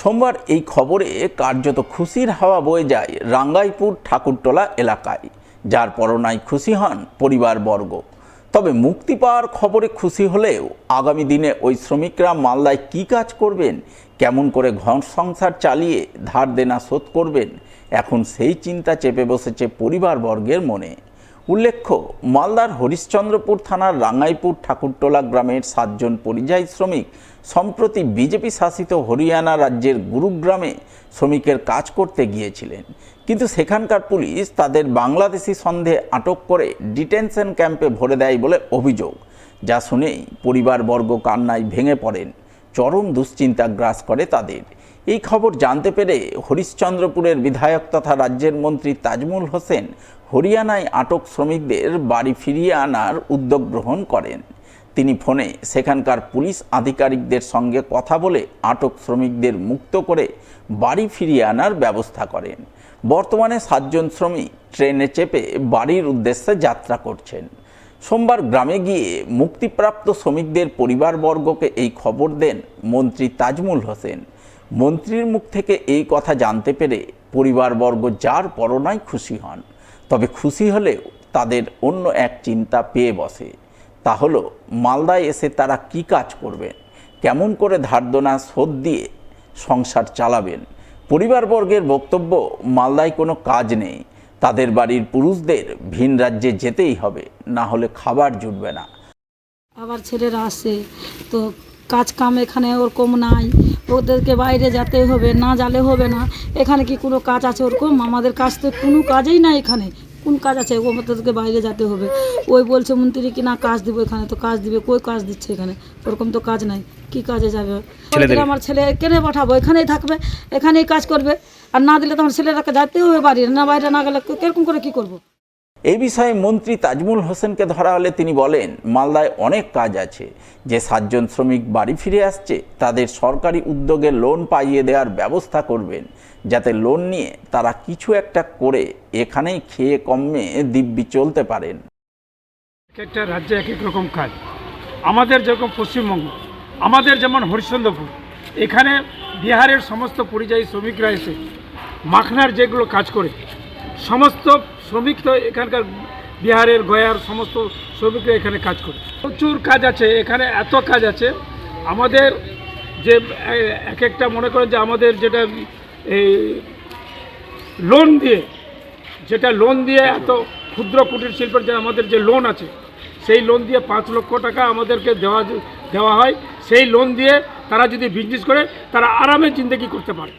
সোমবার এই খবরে কার্যত খুশির হাওয়া বয়ে যায় রাঙ্গাইপুর ঠাকুরটোলা এলাকায়। যার পরনায় খুশি হন পরিবারবর্গ। তবে মুক্তি পাওয়ার খবরে খুশি হলেও আগামী দিনে ওই শ্রমিকরা মালদায় কী কাজ করবেন, কেমন করে ঘর সংসার চালিয়ে ধার দেনা শোধ করবেন, এখন সেই চিন্তা চেপে বসেছে পরিবারবর্গের মনে। উল্লেখ্য, মালদার হরিশ্চন্দ্রপুর থানার রাঙ্গাইপুর ঠাকুরটোলা গ্রামের সাতজন পরিযায়ী শ্রমিক সম্প্রতি বিজেপি শাসিত হরিয়ানা রাজ্যের গুরুগ্রামে শ্রমিকের কাজ করতে গিয়েছিলেন। কিন্তু সেখানকার পুলিশ তাদের বাংলাদেশি সন্দেহে আটক করে ডিটেনশন ক্যাম্পে ভরে দেয় বলে অভিযোগ, যা শুনেই পরিবারবর্গ কান্নায় ভেঙে পড়েন। চরম দুশ্চিন্তা গ্রাস করে তাদের। এই খবর জানতে পেরে হরিশ্চন্দ্রপুরের বিধায়ক তথা রাজ্যের মন্ত্রী তাজমুল হোসেন হরিয়ানায় আটক শ্রমিকদের বাড়ি ফিরিয়ে আনার উদ্যোগ গ্রহণ করেন। তিনি ফোনে সেখানকার পুলিশ আধিকারিকদের সঙ্গে কথা বলে আটক শ্রমিকদের মুক্ত করে বাড়ি ফিরিয়ে আনার ব্যবস্থা করেন। বর্তমানে সাতজন শ্রমিক ট্রেনে চেপে বাড়ির উদ্দেশ্যে যাত্রা করছেন। সোমবার গ্রামে গিয়ে মুক্তিপ্রাপ্ত শ্রমিকদের পরিবারবর্গকে এই খবর দেন মন্ত্রী তাজমুল হোসেন। মন্ত্রীর মুখ থেকে এই কথা জানতে পেরে পরিবারবর্গ যার পরনায় খুশি হন, তবে খুশি হলেও তাদের অন্য এক চিন্তা পেয়ে বসে। তা হলো, মালদায় এসে তারা কি কাজ করবেন? কেমন করে ধারদোনা শোধ দিয়ে সংসার চালাবেন? পরিবারবর্গের বক্তব্য, মালদায় কোনো কাজ নেই। তাদের বাড়ির পুরুষদের ভিন রাজ্যে যেতেই হবে, না হলে খাবার জুটবে না। আবার ছেলেরা আসে, তো কাজ কাম এখানে ওরকম নাই। ওদেরকে বাইরে যেতে হবে না জালে হবে না। এখানে কি কোনো কাজ আছে ওরকম? আমাদের কাজ তো কোনো কাজেই না এখানে। কোন কাজ আছে? ও ওদেরকে বাইরে যেতে হবে। ওই বলছে মন্ত্রী কি না কাজ দিব এখানে তো কাজ দিবে। কই কাজ দিচ্ছে এখানে? ওরকম তো কাজ নাই। কি কাজে যাবে? আমার ছেলে কেনে পাঠাবো? এখানেই থাকবে। এখানেই কাজ করবে। আর না দিলে তো আমার ছেলেরাকে যেতে হবে বাড়ি। না বাইরে না গেলে কীরকম করে কি করব? এই বিষয়ে মন্ত্রী তাজমুল হোসেনকে ধরা হলে তিনি বলেন, মালদায় অনেক কাজ আছে। যে সাতজন শ্রমিক বাড়ি ফিরে আসছে, তাদের সরকারি উদ্যোগে লোন পাইয়ে দেওয়ার ব্যবস্থা করবেন। যাতে লোন নিয়ে তারা কিছু একটা করে এখানেই খেয়ে কমে দিব্যি চলতে পারেন। একটা রাজ্যে এক এক রকম কাজ। আমাদের যেরকম পশ্চিমবঙ্গ, আমাদের যেমন হরিশ্চন্দ্রপুর, এখানে বিহারের সমস্ত পরিযায়ী শ্রমিকরা এসে মাখনার যেগুলো কাজ করে সমস্ত শ্রমিক তো এখানকার বিহারের, গয়ার সমস্ত শ্রমিকরা এখানে কাজ করে। প্রচুর কাজ আছে, এখানে এত কাজ আছে। আমাদের যে, এক একটা মনে করেন যে আমাদের যেটা এই লোন দিয়ে, যেটা লোন দিয়ে এত ক্ষুদ্র কুটির শিল্পের যে আমাদের যে লোন আছে, সেই লোন দিয়ে পাঁচ লক্ষ টাকা আমাদেরকে দেওয়া দেওয়া হয়। সেই লোন দিয়ে তারা যদি বিজনেস করে, তারা আরামে জিন্দগি করতে পারে।